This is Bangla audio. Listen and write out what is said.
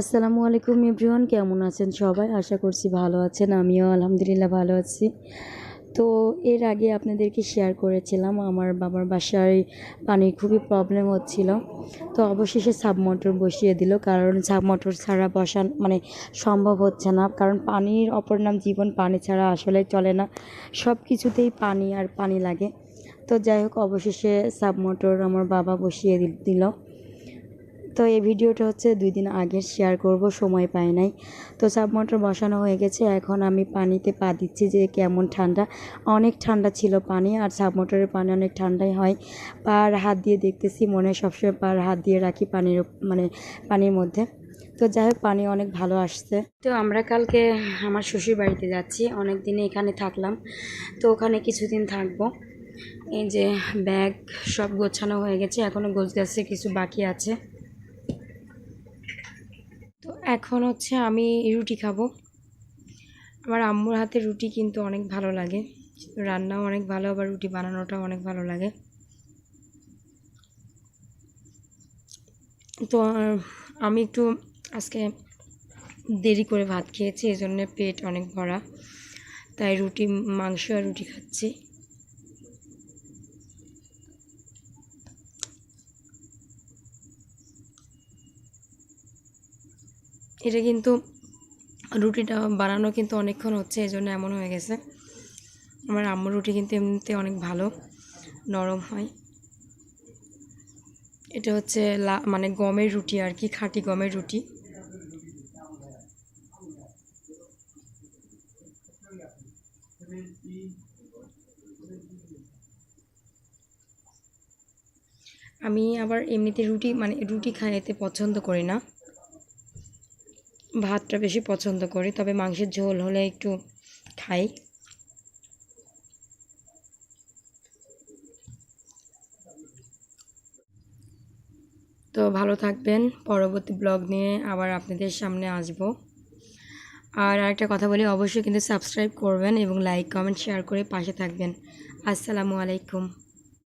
আসসালামু আলাইকুম এভরিওয়ান, কেমন আছেন সবাই? আশা করছি ভালো আছেন, আমিও আলহামদুলিল্লাহ ভালো আছি। তো এর আগে আপনাদেরকে শেয়ার করেছিলাম, আমার বাবার বাসায় পানির খুবই প্রবলেম হচ্ছিল। তো অবশেষে সাব মোটর বসিয়ে দিল, কারণ সাব মোটর ছাড়া বসান মানে সম্ভব হচ্ছে না। কারণ পানির অপর নাম জীবন পানি ছাড়া আসলে চলে না। সব কিছুতেই পানি আর পানি লাগে। তো যাই হোক, অবশেষে সাব মোটর আমার বাবা বসিয়ে দিল। তো এই ভিডিওটা হচ্ছে দুই দিন আগে শেয়ার করব, সময় পাই নাই। তো সাব মোটর বসানো হয়ে গেছে, এখন আমি পানিতে পা দিচ্ছি যে কেমন ঠান্ডা। অনেক ঠান্ডা ছিল পানি, আর সাব মোটরের পানি অনেক ঠান্ডাই হয়। পার হাত দিয়ে দেখতেছি, মনে সবসময় পার হাত দিয়ে রাখি পানির মানে পানির মধ্যে। তো যাই হোক, পানি অনেক ভালো আসছে। তো আমরা কালকে আমার শ্বশুর বাড়িতে যাচ্ছি অনেক দিনে এখানে থাকলাম। তো ওখানে কিছুদিন থাকব। এই যে ব্যাগ সব গোছানো হয়ে গেছে এখনও গোছ গাছে কিছু বাকি আছে। এখন হচ্ছে আমি রুটি খাব। আমার আম্মুর হাতে রুটি কিন্তু অনেক ভালো লাগে। রান্নাও অনেক ভালো, আবার রুটি বানানোটাও অনেক ভালো লাগে। তো আমি একটু আজকে দেরি করে ভাত খেয়েছি এই জন্য পেট অনেক ভরা। তাই রুটি, মাংস আর রুটি খাচ্ছি। এটা কিন্তু রুটিটা বানানো কিন্তু অনেকক্ষণ হচ্ছে এই জন্য এমন হয়ে গেছে। আমার আম্মুর রুটি কিন্তু এমনিতে অনেক ভালো, নরম হয়। এটা হচ্ছে লা মানে গমের রুটি আর কি, খাঁটি গমের রুটি। আমি আবার এমনিতে রুটি মানে রুটি খাইতে পছন্দ করি না। ভাতটা বেশি পছন্দ করি, তবে মাংসের ঝোল হলে একটু খাই। তো ভালো থাকবেন, পরবর্তী ব্লগ নিয়ে আবার আপনাদের সামনে আসব। আর আরেকটা কথা বলি, অবশ্যই কিন্তু সাবস্ক্রাইব করবেন এবং লাইক, কমেন্ট, শেয়ার করে পাশে থাকবেন। আসসালামু আলাইকুম।